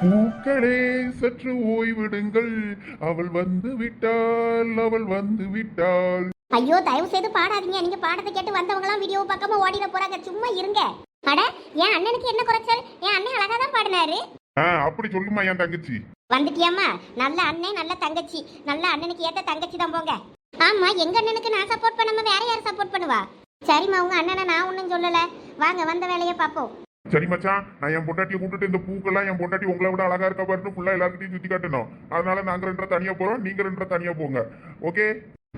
பூக்களே சற்று ஓய்விடுங்கள். அவள் வந்து விட்டாள் அவள் வந்து விட்டாள். ஐயோ தயவு செய்து பாடாதீங்க. நீங்க பாடத்தை கேட்டு வந்தவங்க எல்லாம் வீடியோ பக்கமா ஓடிட போறாங்க. சும்மா இருங்க. அட என் அண்ணனுக்கு என்ன குறைச்சல்? என் அண்ணன் அழகா தான் பாடினாரு. ஆ அப்படி சொல்லுமா என் தங்கச்சி. வந்துட்டியாம்மா? நல்ல அண்ணன் நல்ல தங்கச்சி. நல்ல அண்ணனுக்கு ஏத்த தங்கச்சி தான் போங்க. ஆமா எங்க அண்ணனுக்கு நான் சப்போர்ட் பண்ணாம வேற யார் சப்போர்ட் பண்ணுவா? சரிம்மா உங்க அண்ணனை நான் ஒன்றும் சொல்லல. வாங்க வந்த வேலையை பார்ப்போம். சரி மச்சான் நான் என் பொண்டாட்டியை கூப்பிட்டு இந்த பூக்கெல்லாம் என் பொண்டாட்டி உங்களை விட அழகா இருக்க பாருன்னு ஃபுல்லா எல்லாருக்கிட்டையும் சுத்தி காட்டணும். அதனால நாங்க ரெண்டரை தனியா போறோம் நீங்க ரெண்டரை தனியா போங்க. ஓகே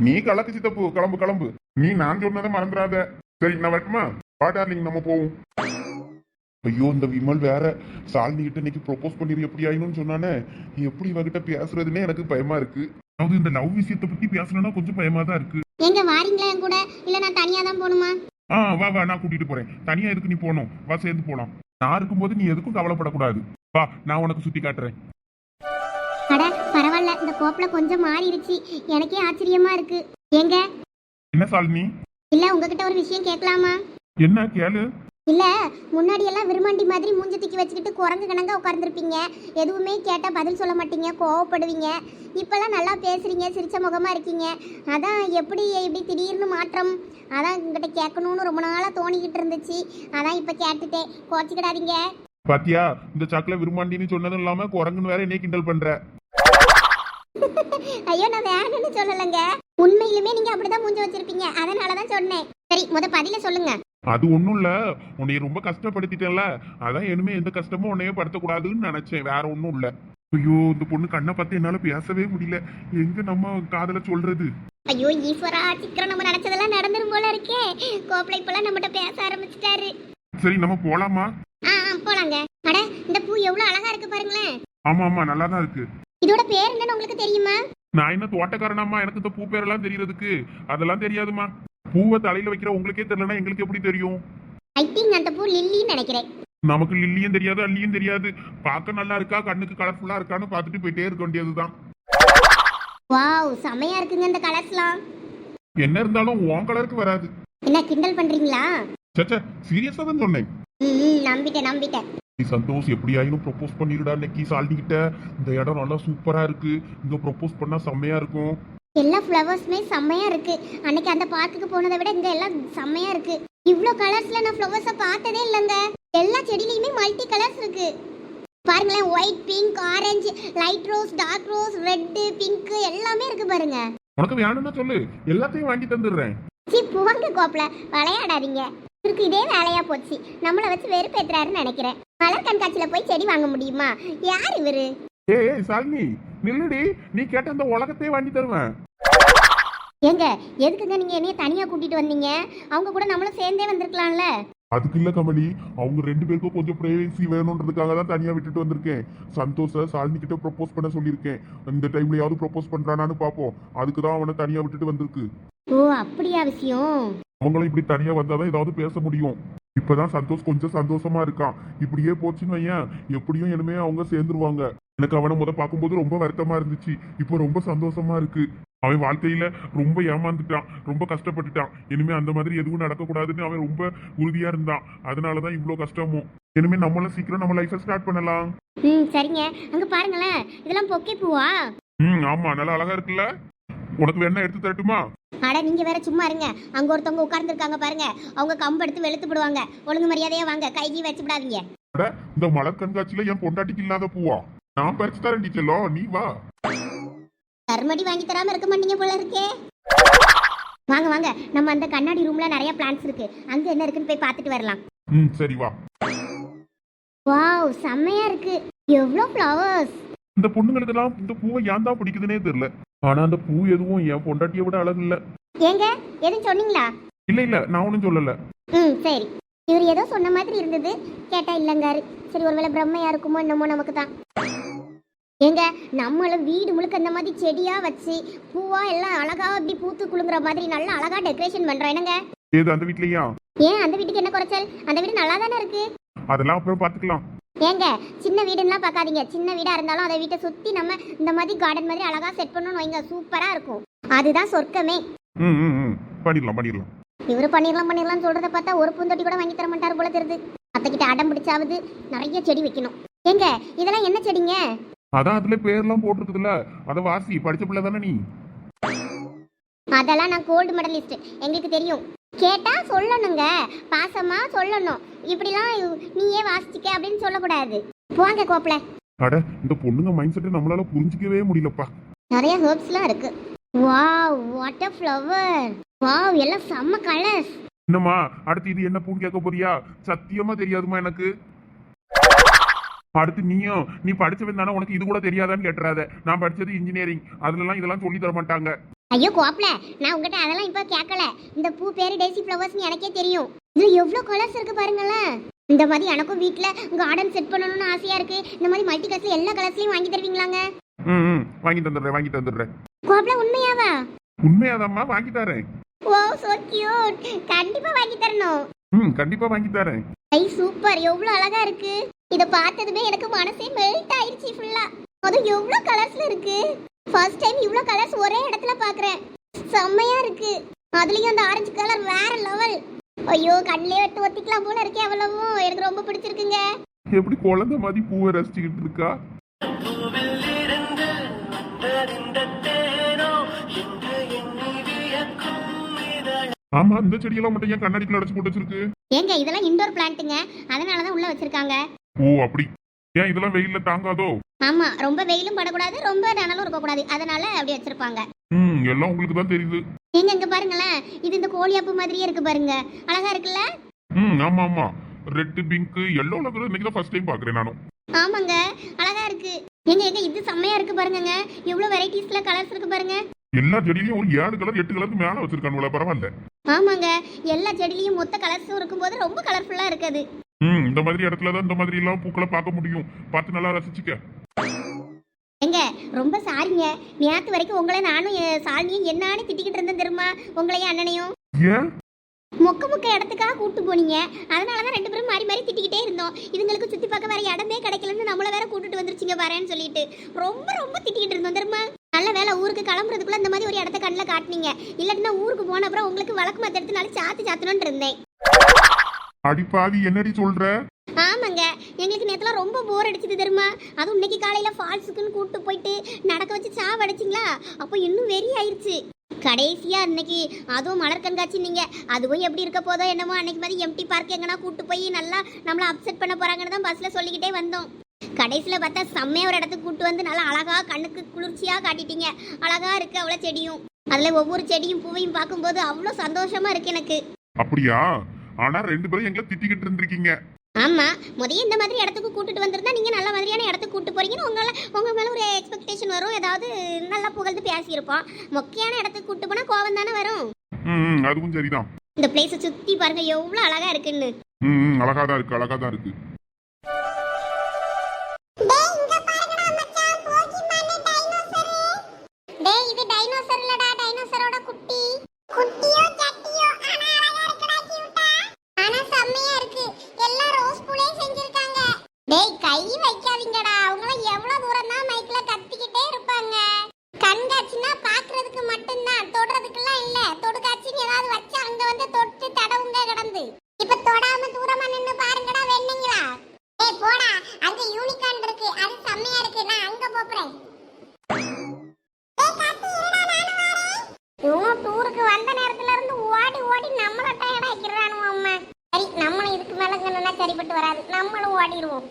நீ கலக்கு சித்தப்பு கிளம்பு கிளம்பு. நீ நான் சொன்னதை மறந்துடாத. சரி நான் வரட்டுமா? வா டார்லிங் நம்ம போவோம். ஐயோ இந்த விமல் வேற சாலினி கிட்ட இன்னைக்கு ப்ரொபோஸ் பண்ணிரு எப்படி ஆயினும்னு சொன்னானே. எப்படி இவகிட்ட பேசுறதுன்னே எனக்கு பயமா இருக்கு. அதாவது இந்த லவ் விஷயத்தை பத்தி பேசணும்னா கொஞ்சம் பயமா தான் இருக்கு. எங்க வாரீங்களா என் கூட? இல்ல நான் தனியா தான் போகணுமா? ஆ வா வா நான் கூட்டிட்டு போறேன். தனியா எதுக்கு நீ போகணும் வா சேர்ந்து போலாம். நான் இருக்கும்போது நீ எதுக்கும் கவலைப்படக்கூடாது. வா நான் உனக்கு சுத்தி காட்டுறேன். அட பரவாயில்ல. இந்த கோப்பல கொஞ்சம் மாறிடுச்சு எனக்கே ஆச்சரியமா இருக்கு. ஏங்க என்ன சாலினி? இல்ல உங்ககிட்ட ஒரு விஷயம் கேட்கலாமா? என்ன கேளு. இல்ல முன்னாடி எல்லாம் விருமாண்டி மாதிரி மூஞ்ச தூக்கி வச்சுக்கிட்டு குரங்கு கணங்க உட்கார்ந்துருப்பீங்க. எதுவுமே கேட்டா பதில் சொல்ல மாட்டீங்க கோவப்படுவீங்க. இப்பெல்லாம் நல்லா பேசுறீங்க சிரிச்ச முகமா இருக்கீங்க. அதான் எப்படி இப்படி திடீர்னு மாற்றம்? அதான் உங்ககிட்ட கேட்கணும்னு ரொம்ப நாளா தோணிக்கிட்டு இருந்துச்சு. அதான் இப்ப கேட்டுட்டேன். கோச்சிக்கிடாதீங்க. பாத்தியா இந்த சாக்குல விரும்பாண்டின்னு சொன்னதும் இல்லாம குரங்குன்னு வேற என்னைய கிண்டல் பண்ற. ஐயோ நான் வேணும்னு சொல்லலைங்க? உண்மையிலுமே நீங்க அப்படிதான் மூஞ்ச வச்சிருப்பீங்க. அதனாலதான் சொன்னேன். சரி முத பதில சொல்லுங்க. அது ஒண்ணும் இல்ல. உன்னைய ரொம்ப கஷ்டப்படுத்திட்டேன்ல. அதான் இனிமே எந்த கஷ்டமும் உன்னைய படுத்தக்கூடாதுன்னு நினைச்சேன். வேற ஒண்ணும் இல்ல. ஐயோ இந்த பொண்ணு கண்ணை பார்த்து என்னால பேசவே முடியல. எங்க நம்ம காதல சொல்றது? ஐயோ ஈஸ்வரா சீக்கிரம் நம்ம நினைச்சதெல்லாம் நடந்துரும் போல இருக்கே. கோப்பளை இப்பெல்லாம் நம்மகிட்ட பேச ஆரம்பிச்சிட்டாரு. சரி நம்ம போலாமா? ஆ ஆ, போலாங்க. அட இந்த பூ எவ்வளவு அழகா இருக்கு பாருங்களேன். ஆமா ஆமா நல்லா தான் இருக்கு. இதோட பேர் என்னன்னு உங்களுக்கு தெரியுமா? நான் என்ன தோட்டக்காரனாமா எனக்கு இந்த பூ பேரெல்லாம் தெரியறதுக்கு. அதெல்லாம் தெரியாதுமா பூவை தலையில வைக்கிற உங்களுக்கே தெரியலனா எங்களுக்கு எப்படி தெரியும்? ஐ திங்க் அந்த பூ லில்லின்னு நினைக்கிறேன். நமக்கு லில்லியும் தெரியாது அள்ளியும் தெரியாது. பார்க்க நல்லா இருக்கா கண்ணுக்கு கலர்ஃபுல்லா இருக்கான்னு பார்த்துட்டு போயிட்டே இருக்க வேண்டியதுதான். வாவ் செமையா இருக்குங்க இந்த கலர்ஸ்லாம் என்ன இருந்தாலும் உன் கலருக்கு வராது. என்ன கிண்டல் பண்றீங்களா? சச்சா சீரியஸா தான் சொன்னேன். ம் நம்பிட்டேன் நம்பிட்டேன். நீ சந்தோஷ் எப்படி ஆயினும் ப்ரொபோஸ் பண்ணிருடா இன்னைக்கு சால்னி கிட்ட இந்த இடம் நல்லா சூப்பரா இருக்கு. இங்க ப்ரொபோஸ் பண்ணா செம்மையா இருக்கும். எல்லா ஃப்ளவர்ஸுமே செம்மையா இருக்கு. அன்னைக்கு அந்த பார்க்குக்கு போனதை விட இங்க எல்லாம் செம்மையா இருக்கு. இவ்ளோ கலர்ஸ்ல நான் ஃப்ளவர்ஸை பார்த்ததே இல்லைங்க. எல்லா செடியிலையுமே மல்டி கலர்ஸ் இருக்கு. பாருங்களேன் white pink orange light rose dark rose red pink எல்லாமே இருக்கு பாருங்க. உனக்கு வேணும்னா சொல்லு. எல்லாத்தையும் வாங்கி தந்துடுறேன். சி புவங்க கோப்பல. விளையாடாதீங்க. இருக்கு இதே வேலையா போச்சு. நம்மள வச்சு வெறுப்பேத்துறாருன்னு நினைக்கிறேன். மலர் கண்காட்சியில போய் செடி வாங்க முடியுமா? யார் இவரு? ஏய் சாலினி நில்லுடி. நீ கேட்ட அந்த உலகத்தையே வாங்கி தருவேன். ஏங்க எதுக்குங்க நீங்க என்னைய தனியா கூட்டிட்டு வந்தீங்க? அவங்க கூட நம்மளும் சேர்ந்தே வந்திருக்கலாம்ல. அதுக்கு இல்ல கமலி அவங்க ரெண்டு பேருக்கும் கொஞ்சம் பிரைவசி வேணுன்றதுக்காக தான் தனியா விட்டுட்டு வந்திருக்கேன். சந்தோஷ சாலினி கிட்ட ப்ரொபோஸ் பண்ண சொல்லியிருக்கேன். இந்த டைம்லயாவது ப்ரொபோஸ் பண்றானான்னு பாப்போம். அதுக்கு தான் அவனை தனியா விட்டுட்டு வந்திருக்கு. ஓ அப்படியா விஷயம்? அவங்களும் இப்படி தனியா வந்தாதான் ஏதாவது பேச முடியும். இப்பதான் சந்தோஷ் கொஞ்சம் சந்தோஷமா இருக்கான் இப்படியே போச்சுன்னு வையேன். எப்படியும் இனிமே அவங்க சேர்ந்துருவாங்க. எனக்கு அவனை முத பார்க்கும்போது ரொம்ப வருத்தமா இருந்துச்சு. இப்போ ரொம்ப சந்தோஷமா இருக்கு. அவன் வாழ்க்கையில ரொம்ப ஏமாந்துட்டான். ரொம்ப கஷ்டப்பட்டுட்டான். இனிமே அந்த மாதிரி எதுவும் நடக்கக்கூடாதுன்னு அவன் ரொம்ப உறுதியா இருந்தான். அதனாலதான் இவ்வளோ கஷ்டமும் இனிமே நம்மளும் சீக்கிரம் நம்ம லைஃபை ஸ்டார்ட் பண்ணலாம். ம் சரிங்க. அங்க பாருங்களேன். இதெல்லாம் பொக்கே பூவா? ம் ஆமா. நல்லா அழகா இருக்குல்ல? உனக்கு வேணா எடுத்து தரட்டுமா? அட நீங்க வேற சும்மா இருங்க. அங்க ஒருத்தவங்க உட்கார்ந்துருக்காங்க பாருங்க. அவங்க கம்பு எடுத்து வெளுத்து விடுவாங்க ஒழுங்கு மரியாதையா வாங்க. கைகி வச்சு விடாதீங்க. அட, இந்த மலர் கண்காட்சியில என் பொண்டாட்டிக்கு இல்லாத பூவா? நான் பறிச்சு தரேன் டீச்சர்லோ நீ வா. கருமடி வாங்கி தராம இருக்க மாட்டீங்க போல இருக்கே. வாங்க வாங்க. நம்ம அந்த கண்ணாடி ரூம்ல நிறைய பிளான்ஸ் இருக்கு. அங்க என்ன இருக்குன்னு போய் பார்த்துட்டு வரலாம். ம் சரி வா. வாவ் செம்மையா இருக்கு. எவ்வளோ ஃப்ளவர்ஸ் இந்த பொண்ணுங்களுக்கெல்லாம் இந்த பூவை ஏன் தான் பிடிக்குதுன்னே தெரியல. ஆனா அந்த பூ எதுவும் என் பொண்டாட்டியை விட அழகு இல்ல. ஏங்க? எதுவும் சொன்னீங்களா? இல்ல இல்ல நான் ஒன்றும் சொல்லல. ம் சரி. இவர் ஏதோ சொன்ன மாதிரி இருந்தது. கேட்டா இல்லைங்காரு. சரி ஒருவேளை பிரம்மையா இருக்குமோ என்னமோ நமக்கு தான் ஏங்க நம்மளும் வீடு முழுக்க இந்த மாதிரி செடியா வச்சு பூவா எல்லாம் அழகா இப்படி பூத்து குலுங்குற மாதிரி நல்லா அழகா டெக்கரேஷன் பண்றோம். என்னங்க? ஏது அந்த வீட்லயா? ஏன் அந்த வீட்டுக்கு என்ன குறைச்சல்? அந்த வீடு நல்லா தானே இருக்கு? அதெல்லாம் அப்புறம் பாத்துக்கலாம். ஏங்க சின்ன வீடுலாம் பார்க்காதீங்க. சின்ன வீடா இருந்தாலும் அதை வீட்டை சுத்தி நம்ம இந்த மாதிரி கார்டன் மாதிரி அழகா செட் பண்ணணும் வைங்க. சூப்பரா இருக்கும். அதுதான் சொர்க்கமே. ம் ம் பண்ணிடலாம் பண்ணிடலாம். இவரு பண்ணிடலாம் பண்ணிடலாம் சொல்றத பார்த்தா ஒரு பூந்தொட்டி கூட வாங்கி தர மாட்டாரு போல தெரியுது. அத்தைக்கிட்ட அடம் பிடிச்சாவது நிறைய செடி வைக்கணும். ஏங்க இதெல்லாம் என்ன செடிங்க? அதான் அதுல பேர்லாம் போட்டிருக்குதுல்ல. அதை வாசி படிச்ச பிள்ளை தானே நீ? அதெல்லாம் நான் கோல்டு மெடலிஸ்ட் எங்களுக்கு தெரியும். கேட்டா சொல்லணுங்க. பாசமா சொல்லணும். இப்படிலாம் நீயே வாசிச்சிக்க அப்படின்னு சொல்லக்கூடாது. போங்க கோப்பல. அட இந்த பொண்ணுங்க மைண்ட் செட்டை நம்மளால புரிஞ்சிக்கவே முடியலப்பா. நிறைய ஹெர்ப்ஸ்லாம் இருக்கு. Wow what a flower wow எல்லாம் செம்ம கலர்ஸ் என்னம்மா அடுத்து இது என்ன பூன்னு கேட்க போறியா? சத்தியமா தெரியாதுமா எனக்கு. அடுத்து நீயும் நீ படிச்சவன் தானே உனக்கு இது கூட தெரியாதான்னு கேட்டுறாத. நான் படிச்சது இன்ஜினியரிங் அதுலலாம் இதெல்லாம் சொல்லி தர மாட்டாங்க ஐயோ கோப்பல நான் உங்ககிட்ட அதெல்லாம் இப்போ கேட்கல இந்த பூ பேரு டேசி ஃப்ளவர்ஸ்னு எனக்கே தெரியும். இதுல எவ்வளோ கலர்ஸ் இருக்கு பாருங்களேன் இந்த மாதிரி எனக்கும் வீட்டில் கார்டன் செட் பண்ணணும்னு ஆசையா இருக்கு. இந்த மாதிரி மல்டி கலர்ஸ்ல எல்லா கலர்ஸ்லயும் வாங்கி தருவீங்களாங்க? ம் ம், வாங்கி தந்துடுறேன் வாங்கி தந்துடுறேன். கோப்பல உண்மையாவா? உண்மையாதாம்மா வாங்கி தரேன். ஓ சோ கியூட் கண்டிப்பா வாங்கி தரணும். ம் கண்டிப்பா வாங்கி தரேன். ஐ சூப்பர் எவ்வளவு அழகா இருக்கு. இத பார்த்ததுமே எனக்கு மனசே மெல்ட் ஆயிருச்சு ஃபுல்லா அது எவ்வளவு கலர்ஸ்ல இருக்கு? ஃபர்ஸ்ட் டைம் இவ்ளோ கலர்ஸ் ஒரே இடத்துல பாக்குறேன். செம்மையா இருக்கு. அதுலயும் அந்த ஆரஞ்சு கலர் வேற லெவல் ஐயோ கண்ணிலே வெட்டு ஒத்திக்கலாம் போல இருக்கே அவ்வளவும். எனக்கு ரொம்ப பிடிச்சிருக்குங்க. எப்படி குழந்தை மாதிரி பூவை ரசிச்சுக்கிட்டு இருக்கா? ஆமா இந்த செடியெல்லாம் மட்டும் ஏன் கண்ணாடிக்குள்ள அடைச்சு போட்டு வச்சிருக்கு? ஏங்க இதெல்லாம் இன்டோர் பிளான்ட்டுங்க அதனால தான் உள்ள வச்சிருக்காங்க. ஓ அப்படி. ஏன் இதெல்லாம் வெயில்ல தாங்காதோ? ஆமா ரொம்ப வெயிலும் படக்கூடாது ரொம்ப நனலும் இருக்கக்கூடாது. அதனால அப்படி வச்சிருப்பாங்க. ம் எல்லாம் உங்களுக்கு தான் தெரியுது. ஏங்க இங்க பாருங்களேன். இது இந்த கோழியாப்பு மாதிரியே இருக்கு பாருங்க. அழகா இருக்குல்ல? ம் ஆமா ஆமா. ரெட் பிங்க் எல்லோல கூட இன்னைக்கு தான் ஃபர்ஸ்ட் டைம் பாக்குறேன் நானும். ஆமாங்க அழகா இருக்கு. ஏங்க ஏங்க இது செம்மையா இருக்கு பாருங்கங்க. எவ்வளவு வெரைட்டிஸ்ல கலர்ஸ் இருக்கு பாருங்க. எல்லா செடியிலயும் ஒரு ஏழு கலர் எட்டு கலருக்கு மேல வச்சிருக்கானுல பரவாயில்ல. ஆமாங்க எல்லா செடியிலயும் மொத்த கலர்ஸும் இருக்கும்போது ரொம்ப கலர்ஃபுல்லா இருக்குது ம் இந்த மாதிரி இடத்துல தான் இந்த மாதிரி எல்லாம் பூக்களை பார்க்க முடியும். பார்த்து நல்லா ரசிச்சுக்க. ஏங்க ரொம்ப சாரிங்க நேத்து வரைக்கும் உங்களை நானும் என் சாலினியும் என்னான்னு திட்டிக்கிட்டு இருந்தேன் தெரியுமா? உங்களையும் அண்ணனையும். ஏன்? மொக்க மொக்க இடத்துக்காக கூட்டு போனீங்க. அதனால தான் ரெண்டு பேரும் மாறி மாறி திட்டிக்கிட்டே இருந்தோம். இதுங்களுக்கு சுத்தி பார்க்க வேற இடமே கிடைக்கலன்னு நம்மள வேற கூட்டிட்டு வந்துருச்சுங்க வரேன்னு சொல்லிட்டு. ரொம்ப ரொம்ப திட்டிக்கிட்டு இருந்தோம் தெரியுமா? நல்ல வேலை ஊருக்கு கிளம்புறதுக்குள்ள இந்த மாதிரி ஒரு இடத்த கண்ணில் காட்டுனீங்க. இல்லாட்டினா ஊருக்கு போன அப்புறம் உங்களுக்கு வழக்கு மத்த எடுத்து நாளை சாத்து சாத்தணும்னு இருந்தேன். அடிப்பாவி என்னடி சொல்ற? ஆமாங்க. எங்களுக்கு நேற்றுலாம் ரொம்ப போர் அடிச்சது தெரியுமா? அதுவும் இன்னைக்கு காலையில ஃபால்ஸுக்குன்னு கூட்டு போயிட்டு நடக்க வச்சு சாவடிச்சிங்களா? அப்போ இன்னும் வெறி ஆயிருச்சு. கடைசியா இன்னைக்கு அதுவும் மலர் கண்காட்சி நீங்க. அதுவும் எப்படி இருக்க போதோ என்னமோ அன்னைக்கு மாதிரி எம்டி பார்க் எங்கன்னா கூட்டு போய் நல்லா நம்மள அப்செட் பண்ண போறாங்கன்னு தான் பஸ்ல சொல்லிக்கிட்டே வந்தோம். கடைசியில பார்த்தா செம்மையா ஒரு இடத்துக்கு கூட்டு வந்து நல்லா அழகா கண்ணுக்கு குளிர்ச்சியா காட்டிட்டீங்க. அழகா இருக்கு அவ்வளோ செடியும். அதுல ஒவ்வொரு செடியும் பூவையும் பார்க்கும்போது அவ்வளோ சந்தோஷமா இருக்கு எனக்கு. அப்படியா? ஆனா ரெண்டு பேரும் எங்களை திட்டிக்கிட்டு இருந்திருக்கீங்க. ஆமா முதைய இந்த மாதிரி இடத்துக்கு கூட்டிட்டு வந்திருந்தா நீங்க நல்ல மாதிரியான இடத்துக்கு கூட்டு போறீங்கன்னு உங்களால உங்க மேல ஒரு எக்ஸ்பெக்டேஷன் வரும். ஏதாவது நல்லா புகழ்ந்து பேசியிருப்போம். மொக்கையான இடத்துக்கு கூட்டு போனா கோவம் தானே வரும். ம் அதுவும் சரிதான். இந்த பிளேஸை சுத்தி பாருங்க எவ்வளவு அழகா இருக்குன்னு. ம் ம், அழகா தான் இருக்கு அழகா தான் இருக்கு. டேய் இது டைனோசர் இல்லடா டைனோசரோட குட்டி. குட்டியோ சட்டியோ ஆனா அழகா இருக்குடா கியூட்டா ஆனா செம்மையா இருக்கு எல்லாம் ரோஸ் பூலே செஞ்சிருக்காங்க டேய் கை வைக்காதீங்கடா அவங்க எவ்வளவு தூரம் தான் மைக்ல கத்திக்கிட்டே இருப்பாங்க கண்காட்சினா பாக்குறதுக்கு மட்டும்தான் தொடுறதுக்கெல்லாம் இல்ல தொடுகாட்சின்னு ஏதாவது வச்சு அங்க வந்து தொட்டு தடவுங்க கிடந்து இப்ப தொடாம தூரமா நின்னு பாருங்கடா வெண்ணீங்களா ஏய் போடா அங்க யூனிகார்ன் இருக்கு அது செம்மையா இருக்கு நான் அங்க போறேன் இவன் டூருக்கு வந்த நேரத்துல இருந்து ஓடி ஓடி நம்மள டயர்டா ஆக்கிறானுவ அம்மா சரி நம்மளும் இதுக்கு மேல நின்னா சரிப்பட்டு வராது. நம்மளும் ஓடிடுவோம்.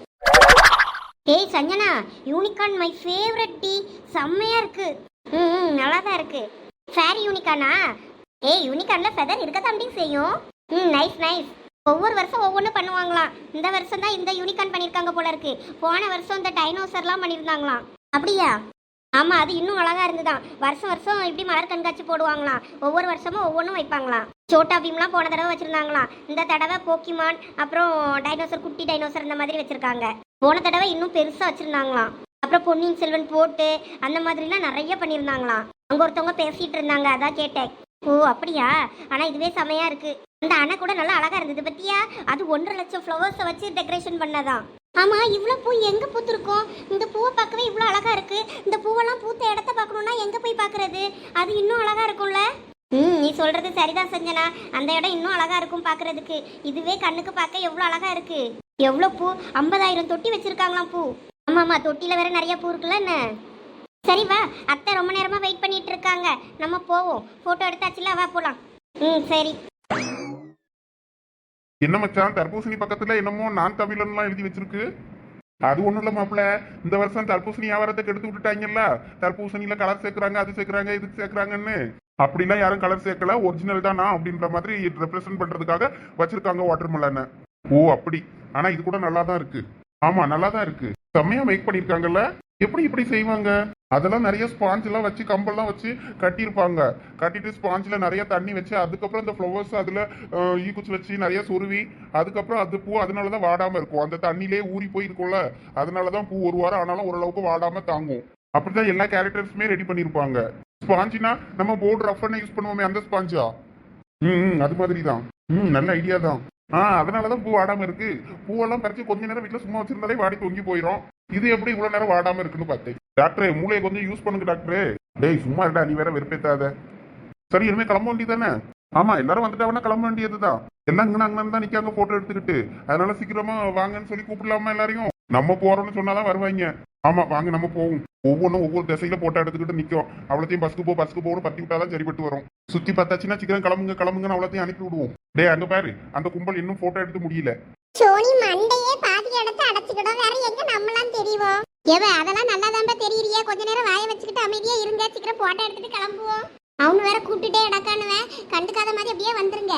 ஏய் Sanjana unicorn my favourite tea. செம்மையா இருக்கு. ம் நல்லா தான் இருக்கு. ஃபேரி யூனிகார்னா ஏய் யூனிகார்ன்ல ஃபெதர் இருக்க தான் செய்யும். ம் நைஸ் நைஸ் ஒவ்வொரு வருஷம் ஒவ்வொன்றும் பண்ணுவாங்களாம். இந்த வருஷம் தான் இந்த யூனிகார்ன் பண்ணியிருக்காங்க போல இருக்கு. போன வருஷம் இந்த டைனோசர்லாம் பண்ணியிருந்தாங்களாம் அப்படியா? ஆமாம் அது இன்னும் அழகா இருந்துதான். வருஷம் வருஷம் இப்படி மலர் கண்காட்சி போடுவாங்களாம். ஒவ்வொரு வருஷமும் ஒவ்வொன்றும் வைப்பாங்களாம். சோட்டா பீம்லாம் போன தடவை வச்சுருந்தாங்களாம். இந்த தடவை போக்கிமான் அப்புறம் டைனோசர் குட்டி டைனோசர் இந்த மாதிரி வச்சுருக்காங்க. போன தடவை இன்னும் பெருசாக வச்சுருந்தாங்களாம். அப்புறம் பொன்னியின் செல்வன் போட்டு அந்த மாதிரிலாம் நிறைய பண்ணியிருந்தாங்களாம். அங்கே ஒருத்தவங்க பேசிகிட்டு இருந்தாங்க அதான் கேட்டேன். ஓ அப்படியா? ஆனால் இதுவே செமையாக இருக்குது அந்த அணை கூட நல்லா அழகாக இருந்தது பற்றியா அது ஒன்றரை லட்சம் ஃப்ளவர்ஸை வச்சு டெக்கரேஷன் பண்ணதான். ஆமா இவ்வளவு பூ எங்க பூத்திருக்கும்? இந்த பூவை பார்க்கவே இவ்வளவு அழகா இருக்கு. இந்த பூவெல்லாம் பூத்த இடத்த பார்க்கணுன்னா எங்க போய் பார்க்கறது? அது இன்னும் அழகா இருக்கும்ல? சொல்கிறது நீ சொல்றது சரிதான் செஞ்சனா. அந்த இடம் இன்னும் அழகா இருக்கும் பார்க்கிறதுக்கு இதுவே கண்ணுக்கு பார்க்க எவ்வளவு அழகா இருக்கு. எவ்வளோ பூ? ஐம்பதாயிரம் தொட்டி வச்சிருக்காங்களாம் பூ. ஆமாம்மா தொட்டியில் வேற நிறைய பூ இருக்குல்ல என்ன? சரி வா அத்தை ரொம்ப நேரமா வெயிட் பண்ணிட்டு இருக்காங்க. நம்ம போவோம். போட்டோ எடுத்தாச்சுல வா போலாம். ம் சரி. என்ன மச்சான் தர்பூசணி பக்கத்துல என்னமோ நான் தமிழன்லாம் எழுதி வச்சிருக்கு. அது ஒண்ணும் இல்ல மாப்பிள்ள இந்த வருஷம் தர்பூசணி வியாபாரத்தை கெடுத்து விட்டுட்டாங்கல்ல. தர்பூசணியில கலர் சேர்க்கறாங்க அது சேர்க்கறாங்க இது சேர்க்கறாங்கன்னு. அப்படிலாம் யாரும் கலர் சேர்க்கல. ஒரிஜினல் தானா அப்படின்ற மாதிரி ரெப்ரசென்ட் பண்றதுக்காக வச்சிருக்காங்க வாட்டர் மெலனை ஓ அப்படி. ஆனா இது கூட நல்லா தான் இருக்கு. ஆமா நல்லா தான் இருக்கு. செம்மையா மேக் பண்ணிருக்காங்கல்ல. எப்படி இப்படி செய்வாங்க? அதெல்லாம் நிறைய ஸ்பாஞ்ச் எல்லாம் வச்சு கம்பெல்லாம் வச்சு கட்டியிருப்பாங்க. கட்டிட்டு ஸ்பாஞ்சில் நிறைய தண்ணி வச்சு அதுக்கப்புறம் இந்த ஃப்ளவர்ஸ் அதில் ஈக்குச்சி வச்சு நிறைய சொருவி அதுக்கப்புறம் அது பூ அதனால தான் வாடாமல் இருக்கும். அந்த தண்ணியிலே ஊறி போயிருக்கும்ல. அதனால தான் பூ ஒரு வாரம் ஆனாலும் ஓரளவுக்கு வாடாமல் தாங்கும். அப்படிதான் எல்லா கேரக்டர்ஸுமே ரெடி பண்ணியிருப்பாங்க. ஸ்பாஞ்சினா நம்ம போர்டு ரஃபர்னு யூஸ் பண்ணுவோமே அந்த ஸ்பாஞ்சா? ம் அது மாதிரி தான் ம் நல்ல ஐடியா தான். ஆ அதனால தான் பூ வாடாம இருக்கு. பூவெல்லாம் பறிச்சு கொஞ்ச நேரம் வீட்டில் சும்மா வச்சிருந்தாலே வாடி தொங்கி போயிடும் இது எப்படி இவ்வளவு நேரம் வாடாம இருக்குன்னு பார்த்தேன் டாக்டரே மூளையை கொஞ்சம் யூஸ் பண்ணுங்க டாக்டரே. டேய் சும்மா இருடா நீ வேற வெறுப்பேத்தாத. சரி இனிமே கிளம்ப வேண்டியதானே ஆமா எல்லாரும் வந்துட்டாங்கன்னா கிளம்ப வேண்டியதுதான் எல்லாம் அங்கே அங்கே தான் நிக்காங்க போட்டோ எடுத்துக்கிட்டு. அதனால சீக்கிரமா வாங்கன்னு சொல்லி கூப்பிடலாமா எல்லாரையும்? நம்ம போறோம்னு சொன்னாதான் வருவாங்க. ஆமா வாங்க நம்ம போவோம். ஒவ்வொன்றும் ஒவ்வொரு திசையில போட்டோ எடுத்துக்கிட்டு நிற்கும் அவ்வளோத்தையும் பஸ்க்கு போ பஸ்க்கு போகணும் பத்தி விட்டாதான் சரிப்பட்டு வரும். சுத்தி பார்த்தாச்சுன்னா சீக்கிரம் கிளம்புங்க கிளம்புங்கன்னு அவ்வளோத்தையும் அனுப்பி விடுவோம். டே அங்க பாரு அந்த கும்பல் இன்னும் போட்டோ எடுத்து முடியல. சோனி மண்டையே பாதி எடுத்து அடைச்சுக்கிட்டோம் வேற எங்க நம்மளாம் தெரியுவோம் ஏவ அதெல்லாம் நல்லா தான்பா தெரியறியே? கொஞ்ச நேரம் வாயை வச்சுக்கிட்டு அமைதியா இருங்க. சீக்கிரம் போட்டோ எடுத்துட்டு கிளம்புவோம். அவனு வேற கூப்பிட்டுட்டே இடக்கானுவன் கண்டுக்காத மாதிரி அப்படியே வந்துருங்க.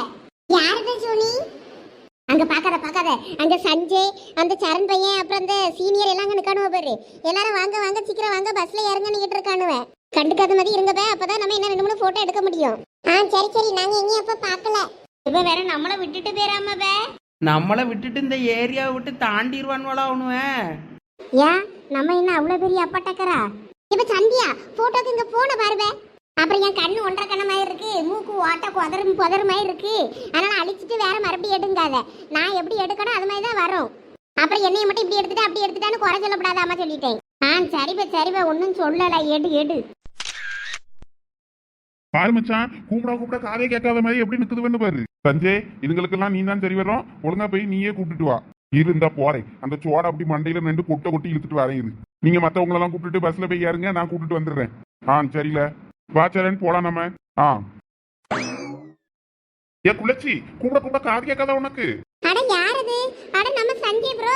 யாருது சோனி? அங்க பாக்காத பாக்காத. அங்க சஞ்சய் அந்த சரண் பையன் அப்புறம் அந்த சீனியர் எல்லாம் அங்க நிக்கானுவ பாரு. எல்லாரும் வாங்க வாங்க சீக்கிரம் வாங்க பஸ்ல இறங்க நிக்கிட்டு இருக்கானுவன் கண்டுக்காத மாதிரி இருங்க பே அப்பதான் நம்ம என்ன ரெண்டு மூணு போட்டோ எடுக்க முடியும். ஆ சரி சரி. நாங்க எங்கேயும் அப்ப பாக்கல. இப்ப வேற நம்மள விட்டுட்டு போயிராம பே. நம்மளை விட்டுட்டு இந்த ஏரியாவை விட்டு தாண்டிடுவான்வளா அவனுவன் ஏன் நம்ம என்ன அவ்வளவு பெரிய அப்பட்டக்கரா? இப்ப சந்தியா போட்டோக்கு இங்க போன பாருவே அப்புறம் என் கண்ணு ஒன்றரை கண்ண மாதிரி இருக்கு. மூக்கு ஓட்ட குதறும் புதர் மாதிரி இருக்கு. அதனால அழிச்சிட்டு வேற மறுபடியும் எடுங்காத. நான் எப்படி எடுக்கணும் அது மாதிரி தான் வரும். அப்புறம் என்னைய மட்டும் இப்படி எடுத்துட்டு அப்படி எடுத்துட்டான்னு குறை சொல்லப்படாதாம சொல்லிட்டேன். ஆ சரிப்பா சரிப்பா ஒன்றும் சொல்லலை. எடு எடு. பாரு மச்சான் கூப்பிடா கூப்பிட காதே கேட்காத மாதிரி எப்படி நிக்குதுன்னு பாரு. சஞ்சய் இதுங்களுக்கெல்லாம் நீ தான் சரி வரும் ஒழுங்கா போய் நீயே கூப்பிட்டுட்டு வா. இருந்தா போறேன். அந்த சோடை அப்படி மண்டையில நின்று கொட்டை கொட்டி இழுத்துட்டு வரேன் இது. நீங்க மத்தவங்களெல்லாம் கூப்பிட்டுட்டு பஸ்ல போய் ஏறுங்க நான் கூப்பிட்டு வந்துடுறேன். ஆ சரில. வா சரண் போலாம் நம்ம. ஆ. ஏ குளச்சி கூப்பிட கூப்பிட காது கேட்காத உனக்கு? அட யாரது? அட நம்ம சஞ்சய் ப்ரோ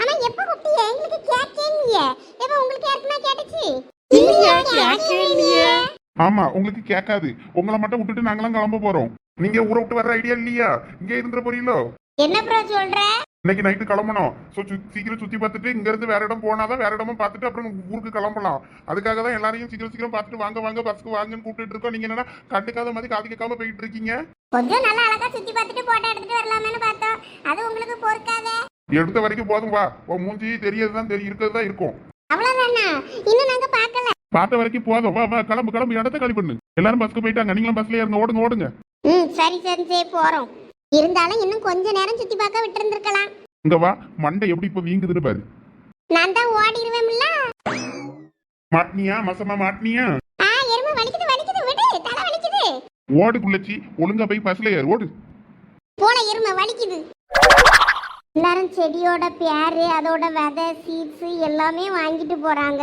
ஆனா எப்ப கூப்பிட்டீங்க எங்களுக்கு கேட்கே இல்லையே. எப்ப உங்களுக்கு யாருக்குன்னா கேட்டுச்சு? ஆமா உங்களுக்கு கேட்காது. உங்களை மட்டும் விட்டுட்டு நாங்களாம் கிளம்ப போறோம். நீங்க ஊரை விட்டு வர்ற ஐடியா இல்லையா? இங்க இருந்துற போறீங்களோ? என்ன ப்ரோ சொல்ற? இன்னைக்கு நைட்டு கிளம்பணும். ஸோ சீக்கிரம் சுத்தி பார்த்துட்டு இங்க இருந்து வேற இடம் போனாதான் வேற இடமும் பார்த்துட்டு அப்புறம் ஊருக்கு கிளம்பலாம். அதுக்காக தான் எல்லாரையும் சீக்கிரம் சீக்கிரம் பார்த்துட்டு வாங்க வாங்க பஸ்க்கு வாங்கன்னு கூப்பிட்டு இருக்கோம். நீங்க என்னன்னா கண்டுக்காத மாதிரி காது கேட்காம போயிட்டு இருக்கீங்க. கொஞ்சம் நல்லா அழகா சுத்தி பார்த்துட்டு போட்டோ எடுத்துட்டு வரலாமேன்னு பார்த்தோம். அது உங்களுக்கு பொறுக்காதே. எடுத்த வரைக்கும் போதும் வா. உன் மூஞ்சி தெரியறதுதான் தெரியும் இருக்கிறது தான் இருக்கும். அவ்வளவுதானா? இன்னும் நாங்க பார்க்கல. பார்த்த வரைக்கும் போதும். வா வா கிளம்பு கிளம்பு. இடத்த பண்ணு. எல்லாரும் பஸ்க்கு போயிட்டாங்க. நீங்களும் பஸ்ல ஏறுங்க ஓடுங்க ஓடுங்க. ம் சரி சரி போறோம். இருந்தாலும் இன்னும் கொஞ்ச நேரம் சுத்தி பார்க்க விட்டு இருந்திருக்கலாம் இங்க வா மண்டை எப்படி இப்ப வீங்குதுன்னு பாரு. நான் தான் ஓடிடுவேன்ல. மாட்டினியா மசமா மாட்டினியா? ஆ எருமை வலிக்குது வலிக்குது விடு தலை வலிக்குது. ஓடு குள்ளச்சி ஒழுங்கா போய் பஸ்ல ஏறு ஓடு. போல எருமை வலிக்குது. எல்லாரும் செடியோட பேரு அதோட விதை சீட்ஸ் எல்லாமே வாங்கிட்டு போறாங்க.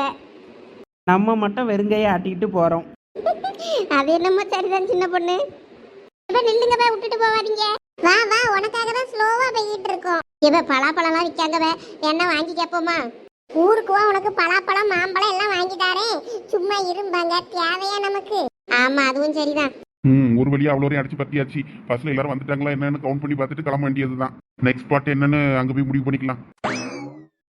நம்ம மட்டும் வெறுங்கையை ஆட்டிக்கிட்டு போறோம். அது என்னமோ சரிதான் சின்ன பொண்ணு. இப்ப நில்லுங்க போய் விட்டுட்டு போவாதீங்க. வா வா உனக்காக தான் ஸ்லோவா போயிட்டு இருக்கோம். இவ பலாப்பழம்லாம் விற்காங்க வே என்ன வாங்கி கேட்போமா ஊருக்கு வா உனக்கு பலாப்பழம் மாம்பழம் எல்லாம் வாங்கிட்டாரே சும்மா இரும்பாங்க தேவையா நமக்கு? ஆமா அதுவும் சரிதான். ம் ஒரு வழியா அவ்வளோ அடிச்சு பத்தியாச்சு. பஸ்ல எல்லாரும் வந்துட்டாங்களா என்னன்னு கவுண்ட் பண்ணி பார்த்துட்டு கிளம்ப வேண்டியதுதான். நெக்ஸ்ட் ஸ்பாட் என்னன்னு அங்க போய் முடிவு பண்ணிக்கலாம்.